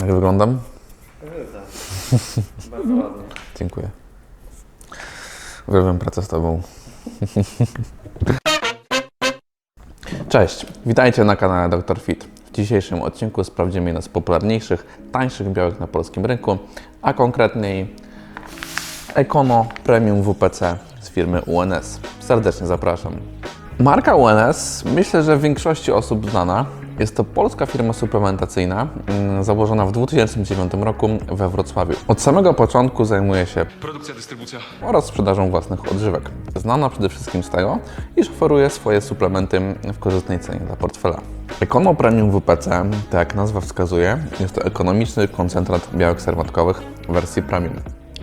Jak wyglądam? Bardzo ładnie. Dziękuję. Uwielbiam pracę z Tobą. Cześć, witajcie na kanale Dr. Fit. W dzisiejszym odcinku sprawdzimy jedno z popularniejszych, tańszych białek na polskim rynku, a konkretniej Econo Premium WPC z firmy UNS. Serdecznie zapraszam. Marka UNS myślę, że większości osób znana. Jest to polska firma suplementacyjna, mm, założona w 2009 roku we Wrocławiu. Od samego początku zajmuje się Produkcja, dystrybucja. oraz sprzedażą własnych odżywek. Znana przede wszystkim z tego, iż oferuje swoje suplementy w korzystnej cenie dla portfela. Econo Premium WPC, tak jak nazwa wskazuje, jest to ekonomiczny koncentrat białek serwatkowych w wersji premium.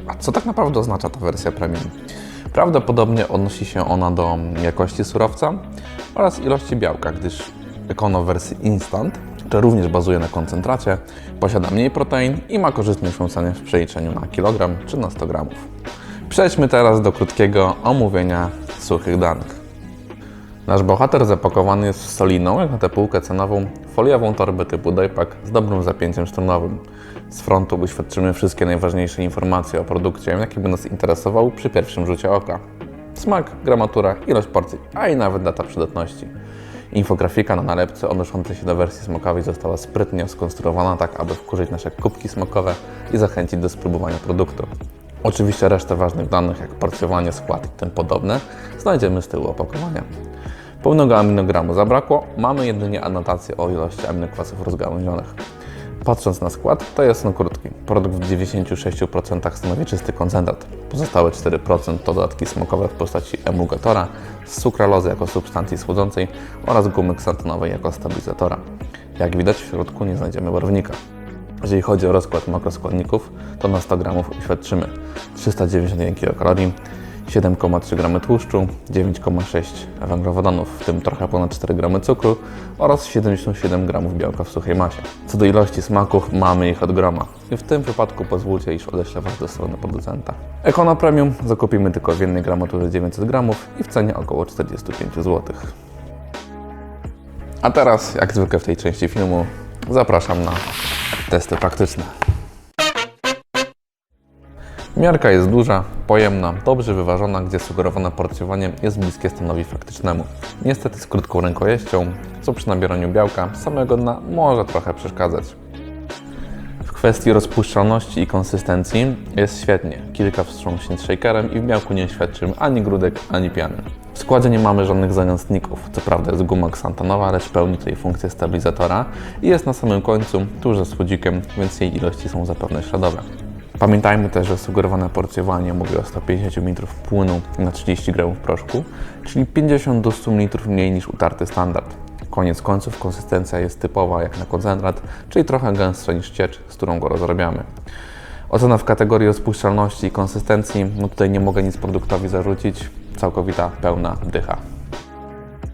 A co tak naprawdę oznacza ta wersja premium? Prawdopodobnie odnosi się ona do jakości surowca oraz ilości białka, gdyż Econo wersji instant, która również bazuje na koncentracie, posiada mniej protein i ma korzystniejszą cenę w przeliczeniu na kilogram czy na 100 gramów. Przejdźmy teraz do krótkiego omówienia suchych danych. Nasz bohater zapakowany jest w solidną, jak na tę półkę cenową, foliową torbę typu daypack z dobrym zapięciem stronowym. Z frontu uświadczymy wszystkie najważniejsze informacje o produkcie, jaki by nas interesował przy pierwszym rzucie oka. Smak, gramatura, ilość porcji, a i nawet data przydatności. Infografika na nalepce odnoszącej się do wersji smokowej została sprytnie skonstruowana tak, aby wkurzyć nasze kubki smokowe i zachęcić do spróbowania produktu. Oczywiście resztę ważnych danych, jak porcjowanie, skład i tym podobne, znajdziemy z tyłu opakowania. Pełnego aminogramu zabrakło, mamy jedynie anotację o ilości aminokwasów rozgałęzionych. Patrząc na skład, to jest on krótki. Produkt w 96% stanowi czysty koncentrat. Pozostałe 4% to dodatki smokowe w postaci emulgatora, sukralozy jako substancji słodzącej oraz gumy ksantanowej jako stabilizatora. Jak widać, w środku nie znajdziemy barwnika. Jeżeli chodzi o rozkład makroskładników, to na 100 g uświadczymy 391 kilokalorii, 7,3 g tłuszczu, 9,6 węglowodanów, w tym trochę ponad 4 g cukru oraz 77 g białka w suchej masie. Co do ilości smaków, mamy ich od groma. I w tym wypadku pozwólcie, iż odeślę Was do strony producenta. Econo Premium zakupimy tylko w jednej gramaturze 900 g i w cenie około 45 zł. A teraz, jak zwykle w tej części filmu, zapraszam na testy praktyczne. Miarka jest duża, pojemna, dobrze wyważona, gdzie sugerowane porcjowanie jest bliskie stanowi faktycznemu. Niestety z krótką rękojeścią, co przy nabieraniu białka samego dna może trochę przeszkadzać. W kwestii rozpuszczalności i konsystencji jest świetnie. Kilka wstrząśnięć shakerem i w białku nie świadczymy ani grudek, ani piany. W składzie nie mamy żadnych zamiastników. Co prawda jest guma ksantanowa, lecz pełni tutaj funkcję stabilizatora i jest na samym końcu, tuż za słodzikiem, więc jej ilości są zapewne śladowe. Pamiętajmy też, że sugerowane porcjowanie mówi o 150 ml płynu na 30 g proszku, czyli 50 do 100 ml mniej niż utarty standard. Koniec końców konsystencja jest typowa jak na koncentrat, czyli trochę gęstsza niż ciecz, z którą go rozrabiamy. Ocena w kategorii rozpuszczalności i konsystencji, no tutaj nie mogę nic produktowi zarzucić, całkowita, pełna dycha.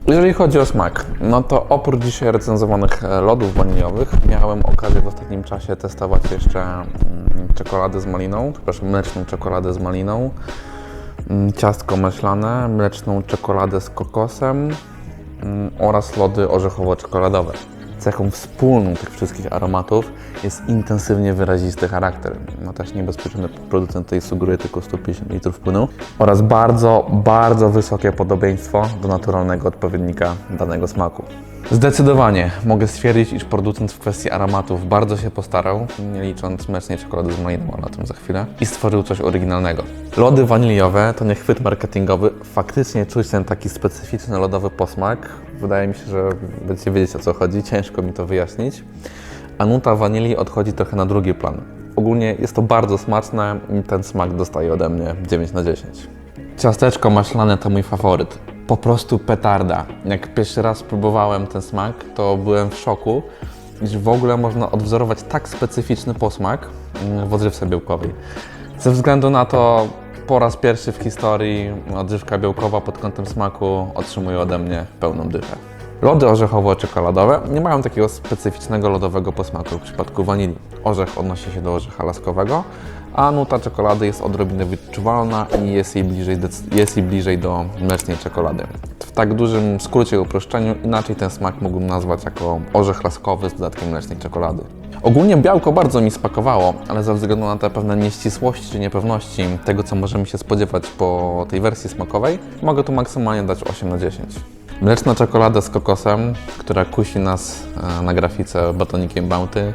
Jeżeli chodzi o smak, no to oprócz dzisiaj recenzowanych lodów waniliowych, miałem okazję w ostatnim czasie testować jeszcze mm, czekoladę z maliną, przepraszam, mleczną czekoladę z maliną, mm, ciastko maślane, mleczną czekoladę z kokosem mm, oraz lody orzechowo-czekoladowe. Cechą wspólną tych wszystkich aromatów jest intensywnie wyrazisty charakter. No też niebezpieczny producent tutaj sugeruje tylko 150 litrów płynu oraz bardzo, bardzo wysokie podobieństwo do naturalnego odpowiednika danego smaku. Zdecydowanie mogę stwierdzić, iż producent w kwestii aromatów bardzo się postarał, nie licząc mlecznej czekolady z maliną, ale o tym za chwilę, i stworzył coś oryginalnego. Lody waniliowe to nie chwyt marketingowy, faktycznie czuć ten taki specyficzny lodowy posmak. Wydaje mi się, że będziecie wiedzieć o co chodzi, ciężko mi to wyjaśnić. A nuta wanilii odchodzi trochę na drugi plan. Ogólnie jest to bardzo smaczne i ten smak dostaje ode mnie 9 na 10. Ciasteczko maślane to mój faworyt. Po prostu petarda. Jak pierwszy raz próbowałem ten smak, to byłem w szoku, iż w ogóle można odwzorować tak specyficzny posmak mm, w odżywce białkowej. Ze względu na to po raz pierwszy w historii odżywka białkowa pod kątem smaku otrzymuje ode mnie pełną dychę. Lody orzechowo-czekoladowe nie mają takiego specyficznego lodowego posmaku w przypadku wanilii. Orzech odnosi się do orzecha laskowego, a nuta czekolady jest odrobinę wyczuwalna i jest jej bliżej, jest jej bliżej do mlecznej czekolady. W tak dużym skrócie i uproszczeniu inaczej ten smak mógłbym nazwać jako orzech laskowy z dodatkiem mlecznej czekolady. Ogólnie białko bardzo mi smakowało, ale ze względu na te pewne nieścisłości czy niepewności tego, co możemy się spodziewać po tej wersji smakowej, mogę tu maksymalnie dać 8 na 10. Mleczna czekolada z kokosem, która kusi nas e, na grafice batonikiem Bounty,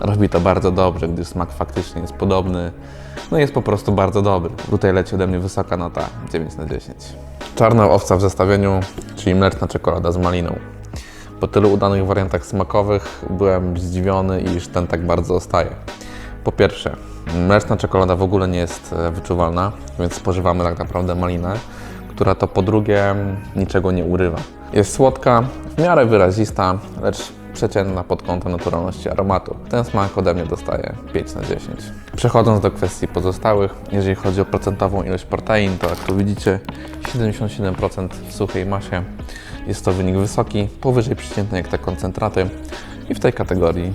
robi to bardzo dobrze, gdyż smak faktycznie jest podobny. No jest po prostu bardzo dobry. Tutaj leci ode mnie wysoka nota 9 na 10. Czarna owca w zestawieniu, czyli mleczna czekolada z maliną. Po tylu udanych wariantach smakowych byłem zdziwiony, iż ten tak bardzo zostaje. Po pierwsze, mleczna czekolada w ogóle nie jest e, wyczuwalna, więc spożywamy tak naprawdę malinę, która to po drugie niczego nie urywa. Jest słodka, w miarę wyrazista, lecz przeciętna pod kątem naturalności aromatu. Ten smak ode mnie dostaje 5 na 10. Przechodząc do kwestii pozostałych, jeżeli chodzi o procentową ilość protein, to jak tu widzicie 77% w suchej masie. Jest to wynik wysoki, powyżej przeciętnej jak te koncentraty i w tej kategorii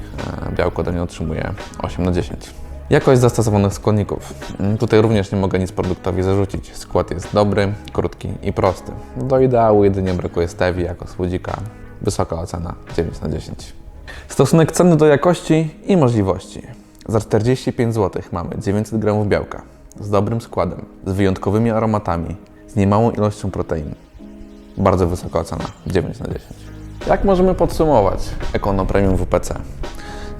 e, białko ode mnie otrzymuje 8 na 10. Jakość zastosowanych składników. Tutaj również nie mogę nic produktowi zarzucić. Skład jest dobry, krótki i prosty. Do ideału jedynie brakuje stevii jako słodzika. Wysoka ocena 9 na 10. Stosunek ceny do jakości i możliwości. Za 45 zł mamy 900 g białka z dobrym składem, z wyjątkowymi aromatami, z niemałą ilością protein. Bardzo wysoka ocena 9 na 10. Jak możemy podsumować Econo Premium WPC?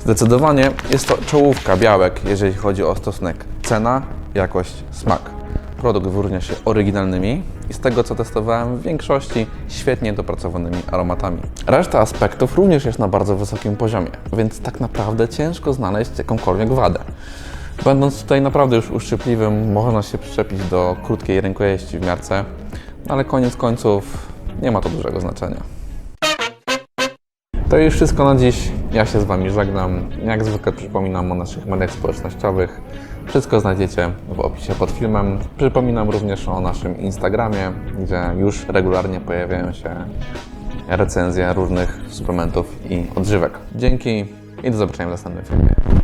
Zdecydowanie jest to czołówka białek, jeżeli chodzi o stosunek cena, jakość, smak. Produkt wyróżnia się oryginalnymi i z tego co testowałem w większości świetnie dopracowanymi aromatami. Reszta aspektów również jest na bardzo wysokim poziomie, więc tak naprawdę ciężko znaleźć jakąkolwiek wadę. Będąc tutaj naprawdę już uszczypliwym, można się przyczepić do krótkiej rękojeści w miarce, ale koniec końców nie ma to dużego znaczenia. To już wszystko na dziś. Ja się z Wami żegnam. Jak zwykle przypominam o naszych mediach społecznościowych. Wszystko znajdziecie w opisie pod filmem. Przypominam również o naszym Instagramie, gdzie już regularnie pojawiają się recenzje różnych suplementów i odżywek. Dzięki i do zobaczenia w następnym filmie.